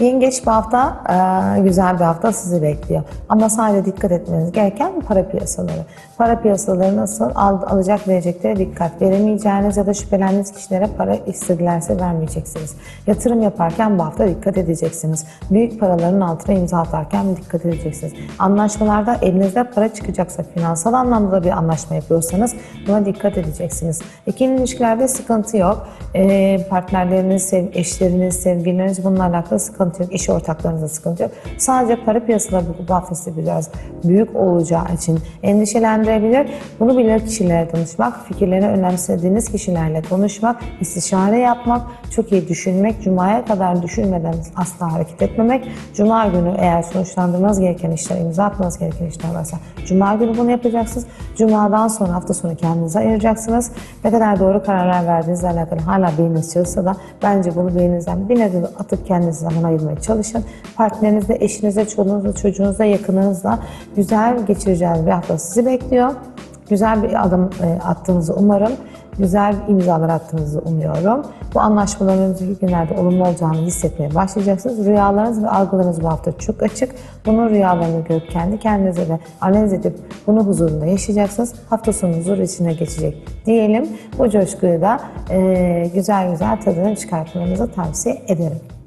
Yengeç bu hafta e, güzel bir hafta sizi bekliyor. Ama sadece dikkat etmeniz gereken para piyasaları. Para piyasaları nasıl? Al, alacak vereceklere dikkat. Veremeyeceğiniz ya da şüphelendiğiniz kişilere para istedilerse vermeyeceksiniz. Yatırım yaparken bu hafta dikkat edeceksiniz. Büyük paraların altına imza atarken dikkat edeceksiniz. Anlaşmalarda elinizde para çıkacaksa, finansal anlamda bir anlaşma yapıyorsanız buna dikkat edeceksiniz. İkili ilişkilerde sıkıntı yok. E, partnerleriniz, sev, eşleriniz, sevgilileriniz bununla alakalı sıkıntı yok. İş ortaklarınızda sıkıntı yok. Sadece para piyasaları bu, size biraz büyük olacağı için endişelendirebilir. Bunu bilir kişilere danışmak, fikirlerini önemsediğiniz kişilerle konuşmak, istişare yapmak, çok iyi düşünmek, cumaya kadar düşünmeden asla hareket etmemek. Cuma günü eğer sonuçlandırmanız gereken işler, imza atmanız gereken işler varsa Cuma günü bunu yapacaksınız. Cuma'dan sonra hafta sonu kendinize ayıracaksınız. Ne kadar doğru kararlar verdiğinizle alakalı beyniniz çalışsa da bence bunu beyninizden bir nedenle atıp kendinize zaman ayırmaya çalışın. Partnerinizle, eşinizle, çoluğunuzla, çocuğunuzla, yakınınızla güzel geçireceğiniz bir hafta sizi bekliyor. Güzel bir adım e, attığınızı umarım. Güzel imzalar attığınızı umuyorum. Bu anlaşmaların önümüzdeki günlerde olumlu olacağını hissetmeye başlayacaksınız. Rüyalarınız ve algılarınız bu hafta çok açık. Bunun rüyalarını görüp kendi kendinize de analiz edip bunu huzurunda yaşayacaksınız. Hafta sonu huzur içine geçecek diyelim. Bu coşkuyu da e, güzel güzel tadını çıkartmanızı tavsiye ederim.